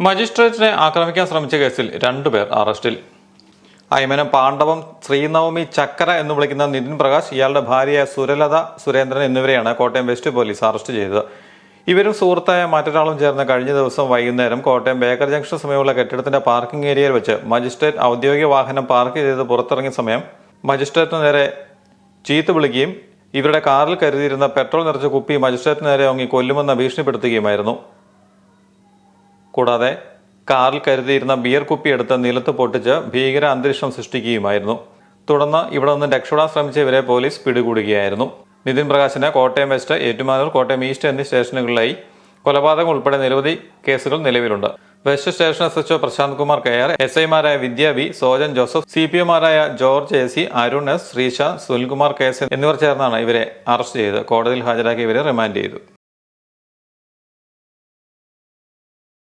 മജിസ്ട്രേറ്റിനെ ആക്രമിക്കാൻ ശ്രമിച്ച കേസിൽ രണ്ടുപേർ അറസ്റ്റിൽ. അയ്മനം പാണ്ഡവം ശ്രീനവമി ചക്കര എന്ന് വിളിക്കുന്ന നിതിൻ പ്രകാശ് ഇയാളുടെ ഭാര്യയായ സുരലത സുരേന്ദ്രൻ എന്നിവരെയാണ് കോട്ടയം വെസ്റ്റ് പോലീസ് അറസ്റ്റ് ചെയ്തത്. ഇവരും സുഹൃത്തായ മറ്റൊരാളും ചേർന്ന് കഴിഞ്ഞ ദിവസം വൈകുന്നേരം കോട്ടയം ബേക്കർ ജംഗ്ഷൻ സമയമുള്ള കെട്ടിടത്തിന്റെ പാർക്കിംഗ് ഏരിയയിൽ വെച്ച് മജിസ്ട്രേറ്റ് ഔദ്യോഗിക വാഹനം പാർക്ക് ചെയ്ത് പുറത്തിറങ്ങിയ സമയം മജിസ്ട്രേറ്റിന് നേരെ ചീത്ത വിളിക്കുകയും ഇവരുടെ കാറിൽ കരുതിയിരുന്ന പെട്രോൾ നിറച്ച കുപ്പി മജിസ്ട്രേറ്റിന് നേരെ ഓങ്ങി കൊല്ലുമെന്ന് ഭീഷണിപ്പെടുത്തുകയുമായിരുന്നു. കൂടാതെ കാറിൽ കരുതിയിരുന്ന ബിയർ കുപ്പി എടുത്ത് നിലത്ത് പൊട്ടിച്ച് ഭീകര അന്തരീക്ഷം സൃഷ്ടിക്കുകയുമായിരുന്നു. തുടർന്ന് ഇവിടെ നിന്ന് രക്ഷപ്പെടാൻ ശ്രമിച്ച ഇവരെ പോലീസ് പിടികൂടുകയായിരുന്നു. നിതിൻ പ്രകാശിന് കോട്ടയം വെസ്റ്റ് ഏറ്റുമാനൂർ കോട്ടയം ഈസ്റ്റ് എന്നീ സ്റ്റേഷനുകളിലായി കൊലപാതകം ഉൾപ്പെടെ നിരവധി കേസുകൾ നിലവിലുണ്ട്. West station S HO Prashanth Kumar K R S ഐമാരായ Vidya V Sojan Joseph C P എമാരായ George A C Arun S Sreesha Sunilkumar K S എന്നിവർ ചേർന്നാണ് ഇവരെ അറസ്റ്റ് ചെയ്ത് കോടതിയിൽ ഹാജരാക്കി ഇവരെ റിമാൻഡ് ചെയ്തു.